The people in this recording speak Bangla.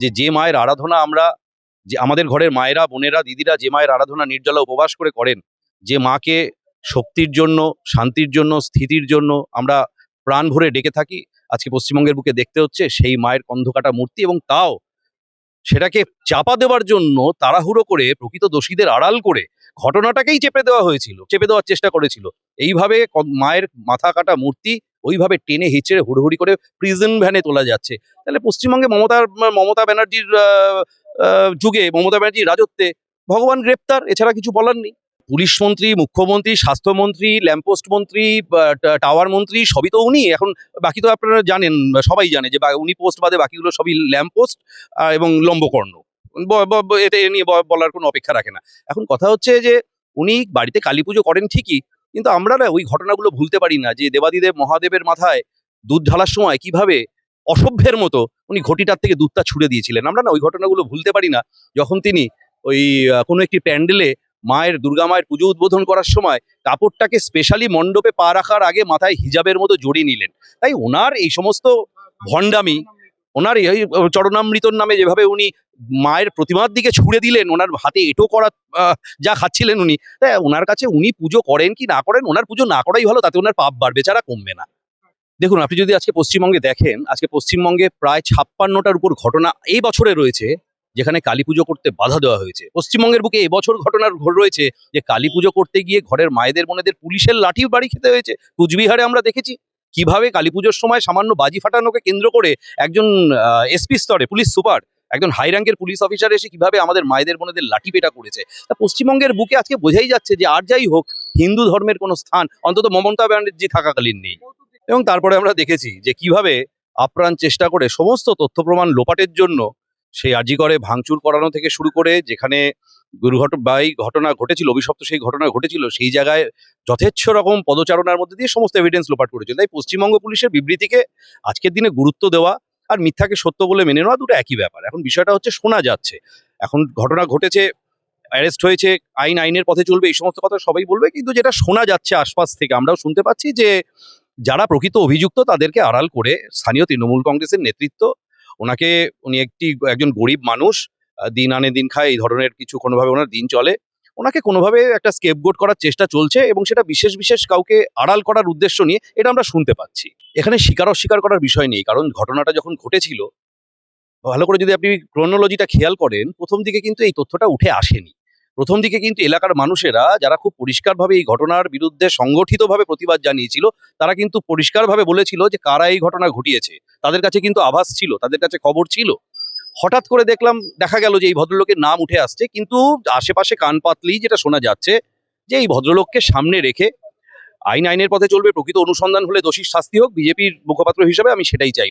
যে যে মায়ের আরাধনা আমরা, যে আমাদের ঘরের মায়েরা, বোনেরা, দিদিরা যে মায়ের আরাধনা নির্জলা উপবাস করে করেন, যে মাকে শক্তির জন্য, শান্তির জন্য, স্থিতির জন্য আমরা প্রাণ ভরে ডেকে থাকি, আজকে পশ্চিমবঙ্গের বুকে দেখতে হচ্ছে সেই মায়ের কন্ধকাটা মূর্তি এবং তাও সেটাকে চাপা দেওয়ার জন্য তাড়াহুড়ো করে প্রকৃত দোষীদের আড়াল করে ঘটনাটাকেই চেপে দেওয়া হয়েছিল, চেপে দেওয়ার চেষ্টা করেছিল। এইভাবে মায়ের মাথা কাটা মূর্তি ওইভাবে টেনে হিচড়ে হুড়হুড়ি করে প্রিজন ভ্যানে তোলা যাচ্ছে। তাহলে পশ্চিমবঙ্গে মমতার মমতা ব্যানার্জির যুগে মমতা ব্যানার্জির রাজত্বে ভগবান গ্রেপ্তার, এছাড়া কিছু বলার নেই। পুলিশ মন্ত্রী, মুখ্যমন্ত্রী স্বাস্থ্যমন্ত্রী ল্যাম্পপোস্ট মন্ত্রী টাওয়ার মন্ত্রী, সবই তো উনি। এখন বাকি তো আপনারা জানেন, সবাই জানে যে উনি পোস্ট বাদে বাকিগুলো সবই ল্যাম্পপোস্ট এবং লম্বকর্ণ। ব- ব- ব- এতে এ নিয়ে বলার কোনো অপেক্ষা রাখে না। এখন কথা হচ্ছে যে, উনি বাড়িতে কালী পুজো করেন ঠিকই কিন্তু আমরা না ওই ঘটনাগুলো ভুলতে পারি না যে দেবাদিদেব মহাদেবের মাথায় দুধ ঢালার সময় কীভাবে অসভ্যের মতো উনি ঘটিটার থেকে দুধটা ছুড়ে দিয়েছিলেন। আমরা না ওই ঘটনাগুলো ভুলতে পারি না। যখন তিনি ওই কোনো একটি প্যান্ডেলে মায়ের, দুর্গা মায়ের পুজো উদ্বোধন করার সময় কাপড়টাকে স্পেশালি মণ্ডপে পা রাখার আগে মাথায় হিজাবের মতো জড়িয়ে নিলেন। তাই ওনার এই সমস্ত ভণ্ডামি ওনার এই চরণামৃতর নামে যেভাবে উনি মায়ের প্রতিমার দিকে ছুড়ে দিলেন, ওনার হাতে এটো করা যা খাচ্ছিলেন উনি তাই ওনার কাছে উনি পুজো করেন কি না করেন, ওনার পুজো না করাই ভালো, তাতে ওনার পাপ বাড়বে ছাড়া কমবে না। দেখুন, আপনি যদি আজকে পশ্চিমবঙ্গে দেখেন, আজকে পশ্চিমবঙ্গে প্রায় ছাপ্পান্নটার উপর ঘটনা এই বছরে রয়েছে, যেখানে কালী পুজো করতে বাধা দেওয়া হয়েছে। পশ্চিমবঙ্গের বুকে এবছর ঘটনার ঘর রয়েছে, যে কালী পুজো করতে গিয়ে ঘরের মায়েদের, বোনেদের পুলিশের লাঠি বাড়ি খেতে হয়েছে, কুচবিহারে আমরা দেখেছি। কীভাবে কালী পুজোর সময় সামান্য বাজি ফাটানোকে কেন্দ্র করে একজন এসপি স্তরে পুলিশ সুপার, একজন হাই র্যাঙ্কের পুলিশ অফিসার এসে কীভাবে আমাদের মায়েদের বোনেদের লাঠি পেটা করেছে। তা পশ্চিমবঙ্গের বুকে আজকে বোঝাই যাচ্ছে যে আর যাই হোক, হিন্দু ধর্মের কোনো স্থান অন্তত মমতা ব্যানার্জি থাকাকালীন নেই। এবং তারপরে আমরা দেখেছি যে কীভাবে আপ্রাণ চেষ্টা করে সমস্ত তথ্য প্রমাণ লোপাটের জন্য সেই আর্জি করে ভাঙচুর করানো থেকে শুরু করে যেখানে দুর্ঘটনা বা এই ঘটনা ঘটেছিল, অভিশপ্ত সেই ঘটনা ঘটেছিল, সেই জায়গায় যথেচ্ছ রকম পদচারণার মধ্যে দিয়ে সমস্ত এভিডেন্স লোপাট করেছিল। তাই পশ্চিমবঙ্গ পুলিশের বিবৃতিকে আজকের দিনে গুরুত্ব দেওয়া আর মিথ্যাকে সত্য বলে মেনে নেওয়া দুটো একই ব্যাপার। এখন বিষয়টা হচ্ছে শোনা যাচ্ছে। এখন ঘটনা ঘটেছে অ্যারেস্ট হয়েছে, আইন আইনের পথে চলবে, এই সমস্ত কথা সবাই বলবে, কিন্তু যেটা শোনা যাচ্ছে আশপাশ থেকে, আমরাও শুনতে পাচ্ছি যে যারা প্রকৃত অভিযুক্ত তাদেরকে আড়াল করে স্থানীয় তৃণমূল কংগ্রেসের নেতৃত্ব ওনাকে উনি একটি, একজন গরিব মানুষ দিন আনে দিন খায়, এই ধরনের কিছু কোনোভাবে ওনার দিন চলে। ওনাকে কোনোভাবে একটা স্কেপ স্কেপগোট করার চেষ্টা চলছে এবং সেটা বিশেষ বিশেষ কাউকে আড়াল করার উদ্দেশ্য নিয়ে এটা আমরা শুনতে পাচ্ছি। এখানে স্বীকার অস্বীকার করার বিষয় নেই, কারণ ঘটনাটা যখন ঘটেছিল, ভালো করে যদি আপনি ক্রোনোলজিটা খেয়াল করেন, প্রথম দিকে কিন্তু এই তথ্যটা উঠে আসেনি। প্রথম দিকে কিন্তু এলাকার মানুষেরা যারা খুব পরিষ্কারভাবে এই ঘটনার বিরুদ্ধে সংগঠিতভাবে প্রতিবাদ জানিয়েছিল, তারা কিন্তু পরিষ্কারভাবে বলেছিল যে কারা এই ঘটনা ঘটিয়েছে। তাদের কাছে কিন্তু আভাস ছিল, তাদের কাছে খবর ছিল। হঠাৎ করে দেখলাম, দেখা গেল যে এই ভদ্রলোকের নাম উঠে আসছে, কিন্তু আশেপাশে কান পাতলেই যেটা শোনা যাচ্ছে, যে এই ভদ্রলোককে সামনে রেখে আইন আইনের পথে চলবে, প্রকৃত অনুসন্ধান হলে দোষীর শাস্তি হোক, বিজেপির মুখপাত্র হিসেবে আমি সেটাই চাই।